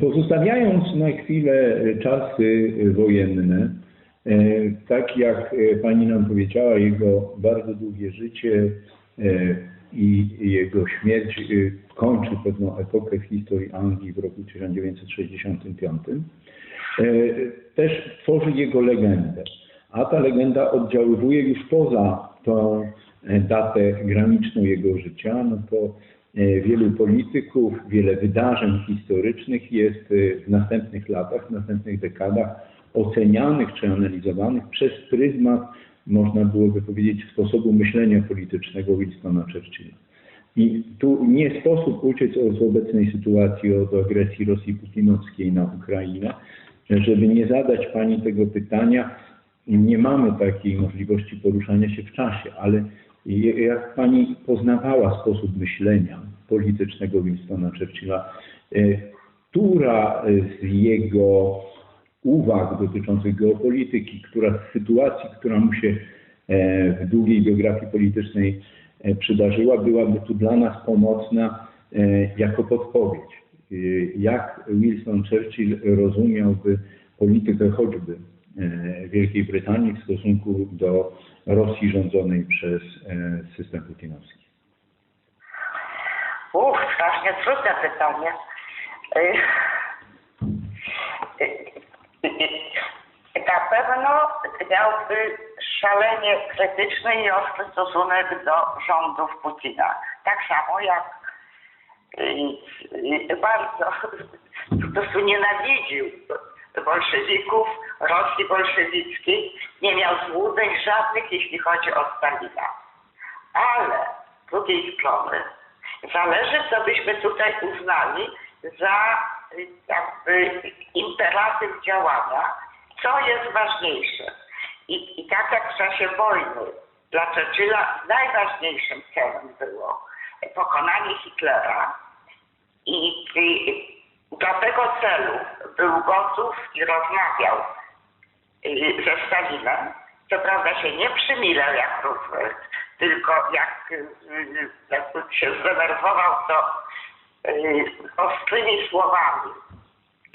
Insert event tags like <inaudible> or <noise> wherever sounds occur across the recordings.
Pozostawiając na chwilę czasy wojenne, e, tak jak pani nam powiedziała, jego bardzo długie życie e, i jego śmierć e, kończy pewną epokę w historii Anglii w roku 1965, też tworzy jego legendę. A ta legenda oddziaływuje już poza tą datę graniczną jego życia, no to E, wielu polityków, wiele wydarzeń historycznych jest e, w następnych latach, w następnych dekadach ocenianych czy analizowanych przez pryzmat, można byłoby powiedzieć, sposobu myślenia politycznego Winstona Churchilla. I tu nie sposób uciec z obecnej sytuacji od agresji Rosji putinowskiej na Ukrainę, żeby nie zadać Pani tego pytania. Nie mamy takiej możliwości poruszania się w czasie, ale jak Pani poznawała sposób myślenia politycznego Winstona Churchilla, e, która z jego uwag dotyczących geopolityki, która z sytuacji, która mu się e, w długiej biografii politycznej e, przydarzyła, byłaby tu dla nas pomocna jako podpowiedź. Jak Winston Churchill rozumiałby politykę choćby Wielkiej Brytanii w stosunku do Rosji rządzonej przez e, system putinowski? Uch, strasznie trudne pytanie. E, e, na pewno miałby szalenie krytyczny i ostry stosunek do rządów Putina. Tak samo jak bardzo po prostu nienawidził bolszewików, Rosji bolszewickiej, nie miał złudzeń żadnych, jeśli chodzi o Stalina. Ale z drugiej strony zależy, co byśmy tutaj uznali za jakby imperatyw działania, co jest ważniejsze. I, I tak jak w czasie wojny dla Churchilla najważniejszym celem było pokonanie Hitlera i, i do tego celu był gotów i rozmawiał ze Stalinem. Co prawda się nie przymilał jak Roosevelt, tylko jak, y, y, jak się zdenerwował, to ostrymi słowami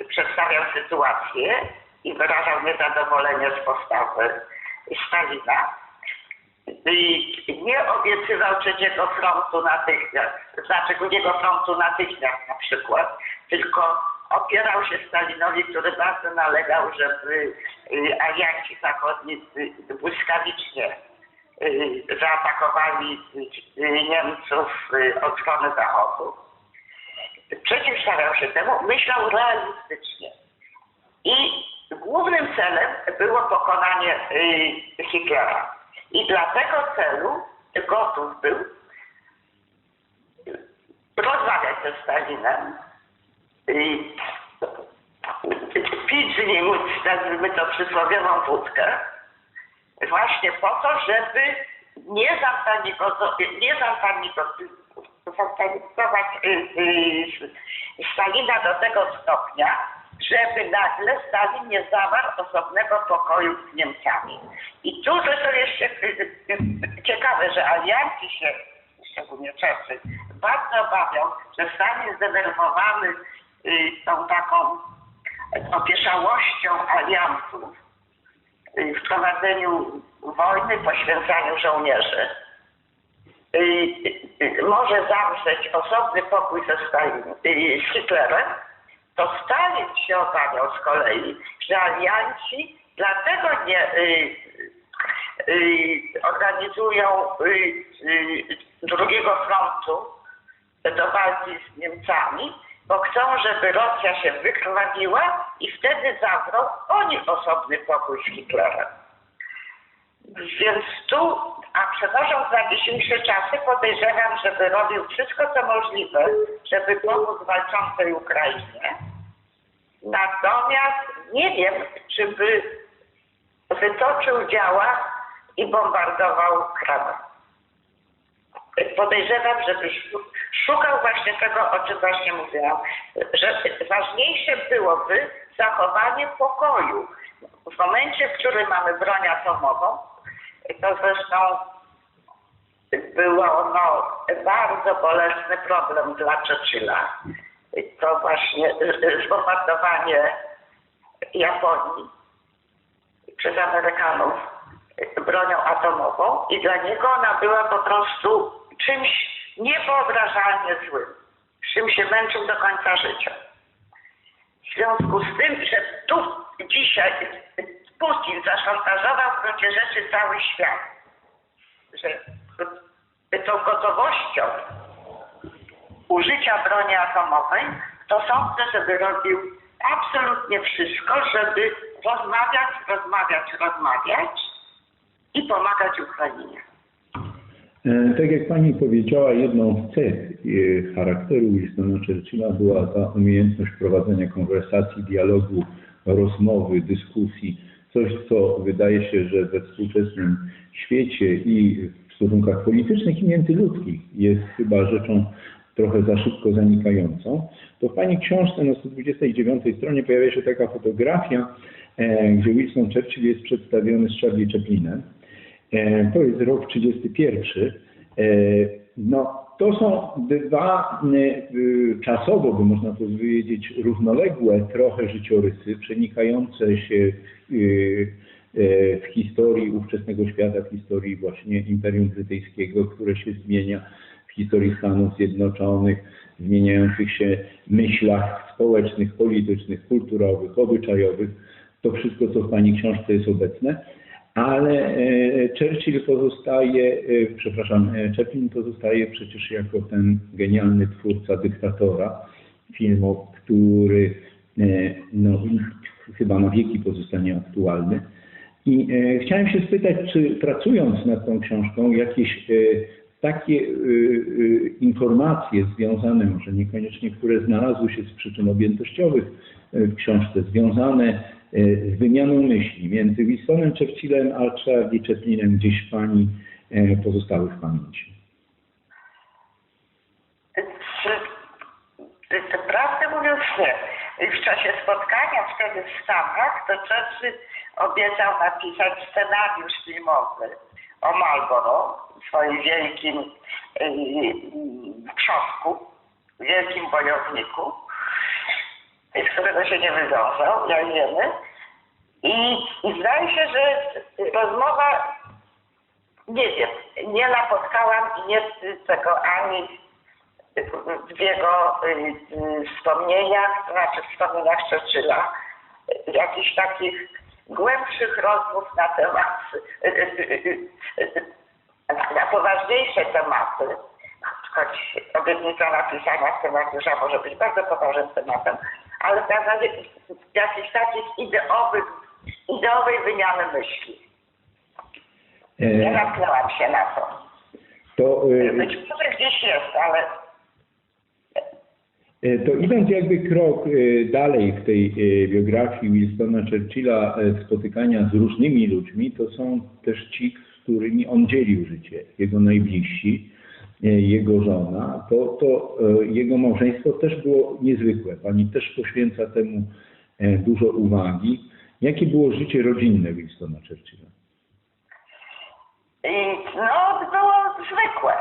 przedstawiał sytuację i wyrażał niezadowolenie z postawy Stalina. I nie obiecywał trzeciego frontu natychmiast, znaczy drugiego frontu natychmiast na przykład, tylko opierał się Stalinowi, który bardzo nalegał, żeby y, alianci zachodni błyskawicznie y, zaatakowali y, Niemców od strony zachodu. Przeciwstawiał się temu, myślał realistycznie. I głównym celem było pokonanie Hitlera. I dla tego celu gotów był rozmawiać ze Stalinem, pić z nim, nazwijmy to przysłowiową wódkę, właśnie po to, żeby nie zapanikować, y, y, Stalina do tego stopnia, żeby nagle Stalin nie zawarł osobnego pokoju z Niemcami. I tu to jeszcze ciekawe, że alianci się, szczególnie Czesi, bardzo obawią, że Stalin zdenerwowany y, tą taką opieszałością aliantów y, w prowadzeniu wojny, poświęcaniu żołnierzy, y, może zawrzeć osobny pokój ze Stalin, z Hitlerem, to Stalin się obawiał z kolei, że alianci dlatego nie y, y, organizują y, drugiego frontu do walki z Niemcami, bo chcą, żeby Rosja się wykrwawiła i wtedy zawrą oni osobny pokój z Hitlerem. Więc tu, a przenosząc na dzisiejsze czasy, podejrzewam, żeby robił wszystko, co możliwe, żeby pomóc walczącej Ukrainie. Natomiast nie wiem, czy by wytoczył działa i bombardował Kreml. Podejrzewam, żeby szukał właśnie tego, o czym właśnie mówiłam, że ważniejsze byłoby zachowanie pokoju. W momencie, w którym mamy broń atomową, to zresztą było no, bardzo bolesny problem dla Churchilla. to właśnie <laughs> zbombardowanie Japonii przez Amerykanów bronią atomową i dla niego ona była po prostu czymś niewyobrażalnie złym, z czym się męczył do końca życia. W związku z tym, że tu dzisiaj Putin zaszantażował w gruncie rzeczy cały świat, że tą gotowością użycia broni atomowej, to sądzę, żeby robił absolutnie wszystko, żeby rozmawiać, rozmawiać, rozmawiać i pomagać Ukrainie. E, Tak jak Pani powiedziała, jedną z cech e, charakteru Winstona Churchilla była ta umiejętność prowadzenia konwersacji, dialogu, rozmowy, dyskusji. Coś, co wydaje się, że we współczesnym świecie i w stosunkach politycznych i międzyludzkich jest chyba rzeczą trochę za szybko zanikającą. To w Pani książce na 129 stronie pojawia się taka fotografia, e, gdzie Winston Churchill jest przedstawiony z Charlie Chaplinem. E, To jest rok 31. E, No, to są dwa y, czasowo, by można to powiedzieć, równoległe trochę życiorysy, przenikające się w historii ówczesnego świata, w historii właśnie Imperium Brytyjskiego, które się zmienia, w historii Stanów Zjednoczonych, w zmieniających się myślach społecznych, politycznych, kulturowych, obyczajowych. To wszystko, co w Pani książce jest obecne ale e, Churchill pozostaje, e, przepraszam, e, Chaplin pozostaje przecież jako ten genialny twórca dyktatora filmu, który no, chyba na wieki pozostanie aktualny. I chciałem się spytać, czy pracując nad tą książką, jakieś takie informacje związane, może niekoniecznie, które znalazły się z przyczyn objętościowych w książce, związane z wymianą myśli między Winstonem Churchillem a Charlie Chaplinem gdzieś Pani e, pozostały w pamięci. Prawdę mówiąc nie. W czasie spotkania wtedy w Stanach to Churchill obiecał napisać scenariusz filmowy o Marlboro, swoim wielkim yy, przodku, wielkim wojowniku, z którego się nie wywiązał, jak wiemy. I, I zdaje się, że rozmowa, nie wiem, nie napotkałam i nie tego ani w jego y, y, wspomnieniach, znaczy wspomnieniach Churchilla, jakichś takich głębszych rozmów na temat, na, poważniejsze tematy, choć obietnica napisania scenariusza może być bardzo poważnym tematem, ale w zasadzie jakichś takich ideowych, ideowej wymiany myśli. Nie natknęłam się na to. To, Być może gdzieś jest, ale E, To idąc jakby krok e, dalej w tej e, biografii Winstona Churchilla, spotykania z różnymi ludźmi, to są też ci, z którymi on dzielił życie. Jego najbliżsi, jego żona, to, to e, jego małżeństwo też było niezwykłe. Pani też poświęca temu e, dużo uwagi. Jakie było życie rodzinne Winstona Churchilla? No, było zwykłe.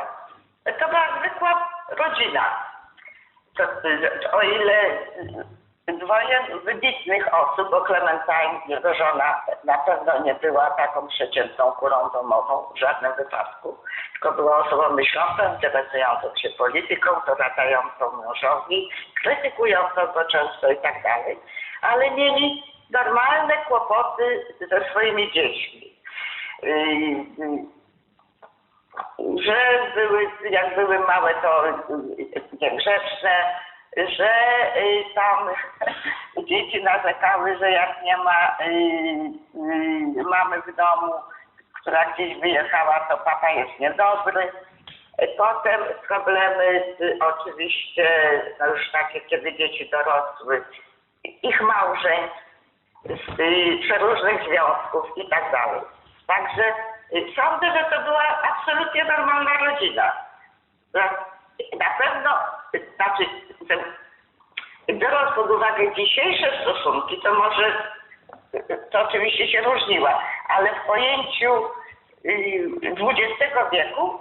To była zwykła rodzina. To, o ile dwoje wybitnych osób, bo Clementine, jego żona, na pewno nie była taką przeciętną kurą domową w żadnym wypadku, tylko była osobą myślącą, interesującą się polityką, doradzającą mężowi, krytykującą go często i tak dalej, ale mieli normalne kłopoty ze swoimi dziećmi. Yy, yy, że były, jak były małe, to niegrzeczne, że y, tam <laughs> dzieci narzekały, że jak nie ma y, y, mamy w domu, która gdzieś wyjechała, to papa jest niedobry. Potem problemy z, oczywiście, no już takie, kiedy dzieci dorosły, ich małżeństw, przeróżnych związków i tak dalej. Także sądzę, że to była absolutnie normalna rodzina. Na, pewno, y, znaczy, biorąc pod uwagę dzisiejsze stosunki, to może y, to oczywiście się różniła, ale w pojęciu y, XX wieku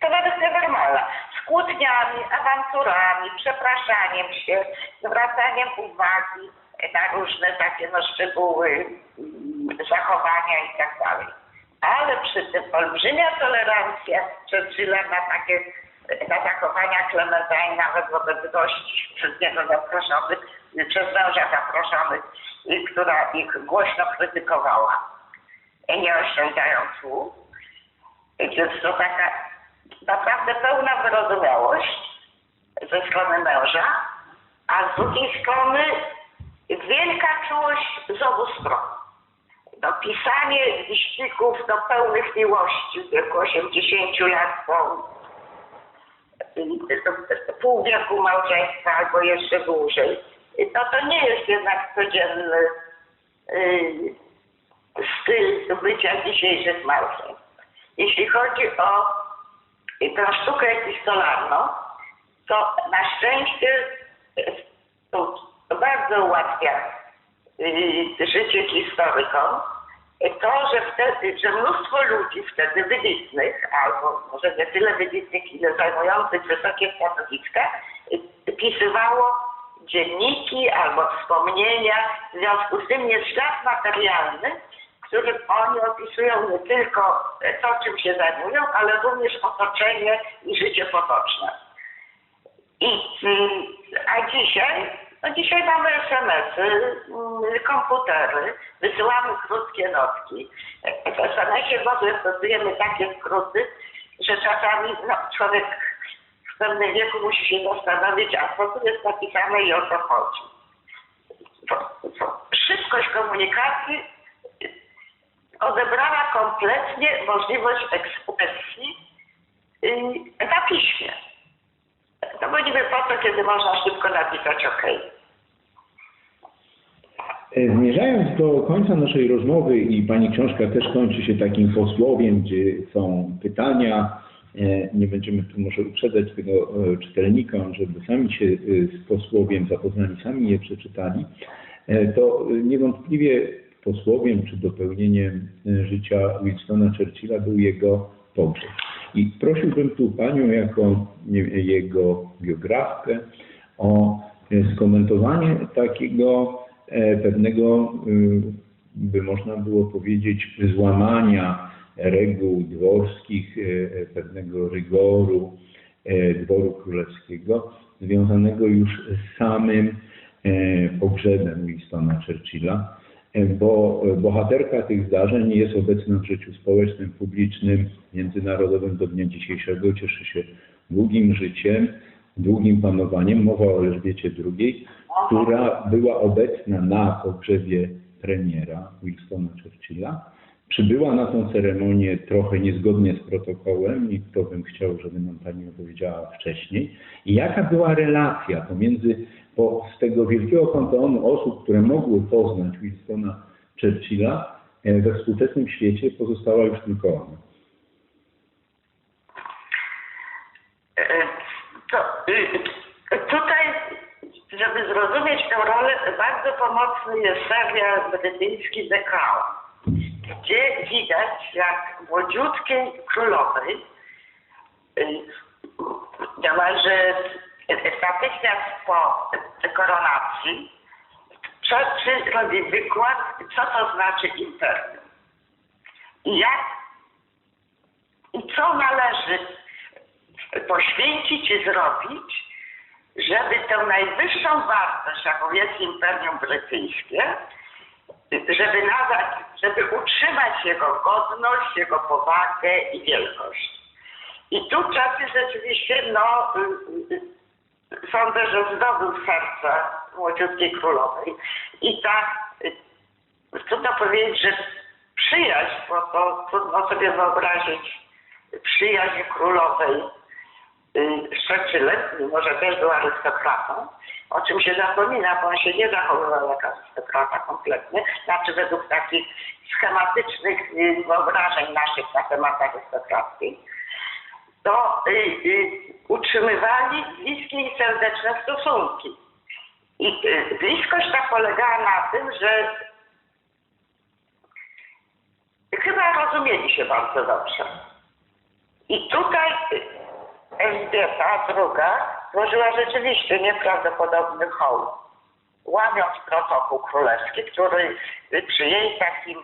to nawet nienormalna. Z kłótniami, awanturami, przepraszaniem się, zwracaniem uwagi na różne takie no, szczegóły mm, zachowania i tak dalej. Ale przy tym olbrzymia tolerancja Churchilla na takie na zachowania Clementine nawet wobec gości przez niego zaproszonych, przez męża zaproszonych, i która ich głośno krytykowała, nie oszczędzając słów. Więc to taka naprawdę pełna wyrozumiałość ze strony męża, a z drugiej strony wielka czułość z obu stron. No, pisanie liścików do pełnych miłości w wieku 80 lat po pół wieku małżeństwa albo jeszcze dłużej, no to nie jest jednak codzienny y, styl bycia dzisiejszych małżeństw. Jeśli chodzi o tę sztukę epistolarną, to na szczęście to bardzo ułatwia życie historykom to, że wtedy, że mnóstwo ludzi wtedy wybitnych, albo może nie tyle wybitnych, ile zajmujących wysokie stanowiska, pisywało dzienniki albo wspomnienia, w związku z tym jest ślad materialny, którym oni opisują nie tylko to, czym się zajmują, ale również otoczenie i życie potoczne. I, mm, a dzisiaj, no dzisiaj mamy SMS-y, mm, komputery, wysyłamy krótkie notki. W SMS-ie w ogóle stosujemy takie skróty, że czasami no, człowiek w pewnym wieku musi się zastanowić, a co tu jest napisane i o co chodzi. Szybkość komunikacji odebrała kompletnie możliwość ekspresji yy, na piśmie. No bo niby po co, kiedy można szybko napisać OK. E, Zmierzając do końca naszej rozmowy i Pani książka też kończy się takim posłowiem, gdzie są pytania. E, Nie będziemy tu może uprzedzać tego e, czytelnika, żeby sami się z posłowiem zapoznali, sami je przeczytali. To niewątpliwie posłowiem czy dopełnieniem życia Winstona Churchilla był jego pogrzeb. I prosiłbym tu Panią jako jego biografkę o e, skomentowanie takiego e, pewnego, y, by można było powiedzieć, złamania reguł dworskich, e, e, pewnego rygoru e, dworu królewskiego, związanego już z samym e, pogrzebem Winstona Churchilla, e, bo bohaterka tych zdarzeń jest obecna w życiu społecznym, publicznym, międzynarodowym do dnia dzisiejszego, cieszy się długim życiem, długim panowaniem. Mowa o Elżbiecie II, która była obecna na pogrzebie premiera Winstona Churchilla. Przybyła na tą ceremonię trochę niezgodnie z protokołem i to bym chciał, żeby nam Pani opowiedziała wcześniej. I jaka była relacja pomiędzy, bo z tego wielkiego panteonu osób, które mogły poznać Winstona Churchilla, e, we współczesnym świecie pozostała już tylko ona. E, To, y, tutaj, żeby zrozumieć tę rolę, bardzo pomocny jest serial brytyjski The Crown, gdzie widać, jak młodziutkiej królowej y, niemalże natychmiast po koronacji Churchill robi wykład, co to znaczy imperium. I jak i co należy poświęcić i zrobić, żeby tę najwyższą wartość, jaką jest Imperium Brytyjskie, żeby nadać, żeby utrzymać jego godność, jego powagę i wielkość. I tu Churchill rzeczywiście, no, sądzę, że zdobył serce młodziutkiej królowej. I tak, y, trudno powiedzieć, że przyjaźń, bo to trudno sobie wyobrazić przyjaźń królowej y, z Churchillem, mimo że też był arystokratą, o czym się zapomina, bo on się nie zachowywał jak arystokrata kompletnie, znaczy według takich schematycznych y, wyobrażeń naszych na temat arystokracji, to y, y, utrzymywali bliskie i serdeczne stosunki. I y, bliskość ta polegała na tym, że chyba rozumieli się bardzo dobrze. I tutaj y, Elżbieta II złożyła rzeczywiście nieprawdopodobny hołd, łamiąc protokół królewski, który przy jej takim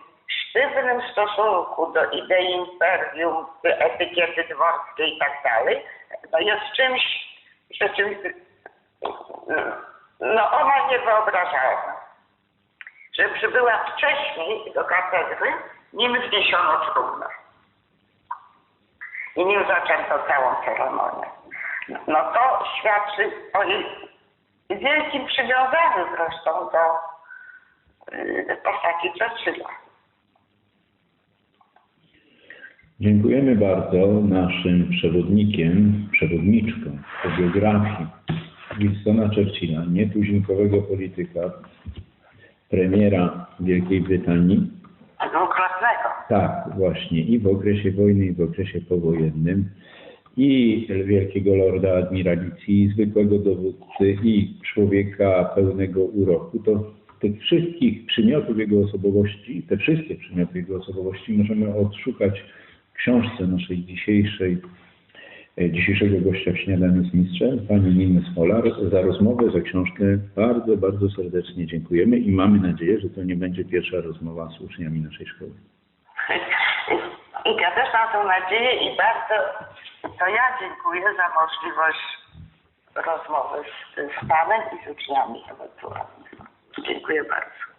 sztywnym stosunku do idei imperium, etykiety dworskiej i tak dalej, no jest czymś rzeczywiście, no ona niewyobrażalna. Że przybyła wcześniej do katedry, nim wniesiono trumnę i nim zaczęto całą ceremonię. No to świadczy o jej wielkim przywiązaniu zresztą do y, postaci Churchilla. Dziękujemy bardzo naszym przewodnikiem, przewodniczką po biografii Winstona Churchilla, nietuzinkowego polityka, premiera Wielkiej Brytanii. Dwukrotnego. Tak, właśnie, i w okresie wojny, i w okresie powojennym, i wielkiego lorda admiralicji, i zwykłego dowódcy, i człowieka pełnego uroku. To tych wszystkich przymiotów jego osobowości, te wszystkie przymioty jego osobowości możemy odszukać książce naszej dzisiejszej, e, dzisiejszego gościa w śniadaniu z mistrzem, pani Niny Smolar. Za rozmowę, za książkę bardzo, bardzo serdecznie dziękujemy i mamy nadzieję, że to nie będzie pierwsza rozmowa z uczniami naszej szkoły. I ja też mam tą nadzieję i bardzo to ja dziękuję za możliwość rozmowy z, z Panem i z uczniami ewentualnie. Dziękuję bardzo.